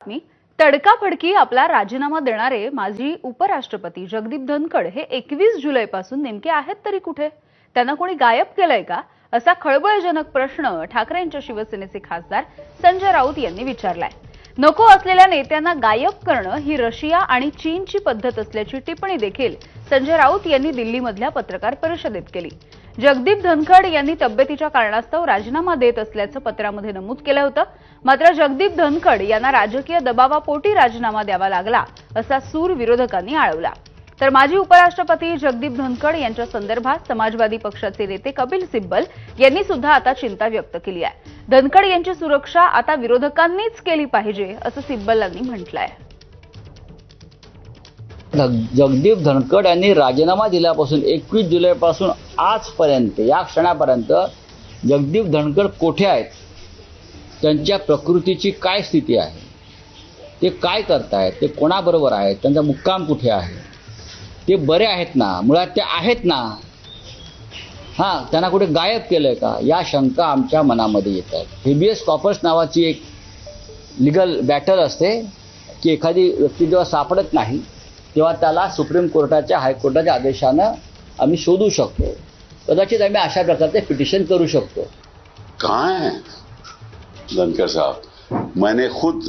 बातमी तडकाफडकी आपला राजीनामा देणारे माजी उपराष्ट्रपती जगदीप धनखड हे एकवीस जुलैपासून नेमके आहेत तरी कुठे? त्यांना कोणी गायब केलंय का? असा खळबळजनक प्रश्न ठाकरेंच्या शिवसेनेचे खासदार संजय राऊत यांनी विचारलाय. नको असलेल्या नेत्यांना गायब करणं ही रशिया आणि चीनची पद्धत असल्याची टिप्पणी देखील संजय राऊत यांनी दिल्लीमधल्या पत्रकार परिषदेत केली. जगदीप धनखड यांनी तब्येतीच्या कारणास्तव राजीनामा देत असल्याचं पत्रामध्ये नमूद केलं होतं. मात्र जगदीप धनखड यांना राजकीय दबावापोटी राजीनामा द्यावा लागला असा सूर विरोधकांनी आळवला. तर माजी उपराष्ट्रपती जगदीप धनखड यांच्या संदर्भात समाजवादी पक्षाचे नेते कपिल सिब्बल यांनी सुद्धा आता चिंता व्यक्त केली आहे. धनखड यांची सुरक्षा आता विरोधकांनीच केली पाहिजे असं सिब्बलांनी म्हटलं आहे जगदीप धनकड यांनी राजीनामा दिल्यापासून एकवीस जुलैपासून आजपर्यंत या क्षणापर्यंत जगदीप धनकड कोठे आहेत? त्यांच्या प्रकृतीची काय स्थिती आहे? ते काय करतायत? ते कोणाबरोबर आहेत? त्यांचा मुक्काम कुठे आहे? ते बरे आहेत ना? मुळात ते आहेत ना? हां त्यांना कुठे गायब केलंय का? या शंका आमच्या मनामध्ये येत आहेत. हेबीएस कॉपर्स नावाची एक लिगल बॅटर असते की एखादी व्यक्ती जेव्हा सापडत नाही तेव्हा त्याला सुप्रीम कोर्टाच्या हायकोर्टाच्या आदेशानं आम्ही शोधू शकतो. कदाचित आम्ही अशा प्रकारचे पिटिशन करू शकतो. हैं धनकर साहब, मैंने खुद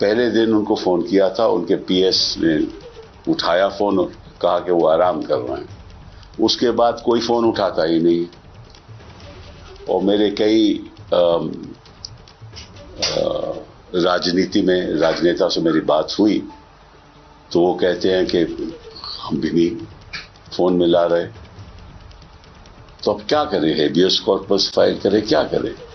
पहले दिन उनको फ़ोन किया था, उनके पीएस ने उठाया फ़ोन और कहा कि वो आराम कर रहे हैं। उसके बाद कोई फ़ोन उठाता ही नहीं। और मेरे कई राजनीति में, राजनेता से मेरी बात हुई। तो वो कहते हैं कि हम भी नहीं फोन मिला रहे। तो अब क्या करें? हेबियस कॉर्पस फाइल करें क्या करें?